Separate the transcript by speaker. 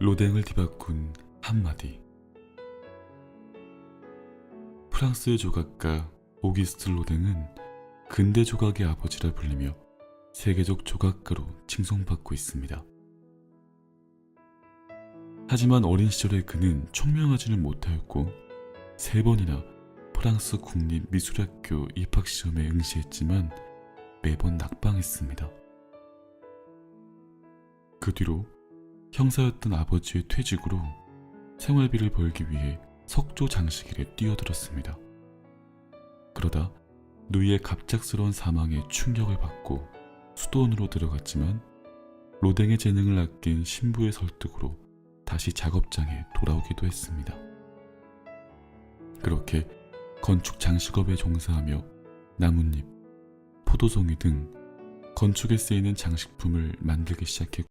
Speaker 1: 로댕을 뒤바꾼 한마디. 프랑스의 조각가 오기스트 로댕은 근대 조각의 아버지라 불리며 세계적 조각가로 칭송받고 있습니다. 하지만 어린 시절에 그는 총명하지는 못하였고 세 번이나 프랑스 국립 미술학교 입학 시험에 응시했지만 매번 낙방했습니다. 그 뒤로 형사였던 아버지의 퇴직으로 생활비를 벌기 위해 석조 장식일에 뛰어들었습니다. 그러다 누이의 갑작스러운 사망에 충격을 받고 수도원으로 들어갔지만 로댕의 재능을 아낀 신부의 설득으로 다시 작업장에 돌아오기도 했습니다. 그렇게 건축 장식업에 종사하며 나뭇잎, 포도송이 등 건축에 쓰이는 장식품을 만들기 시작했고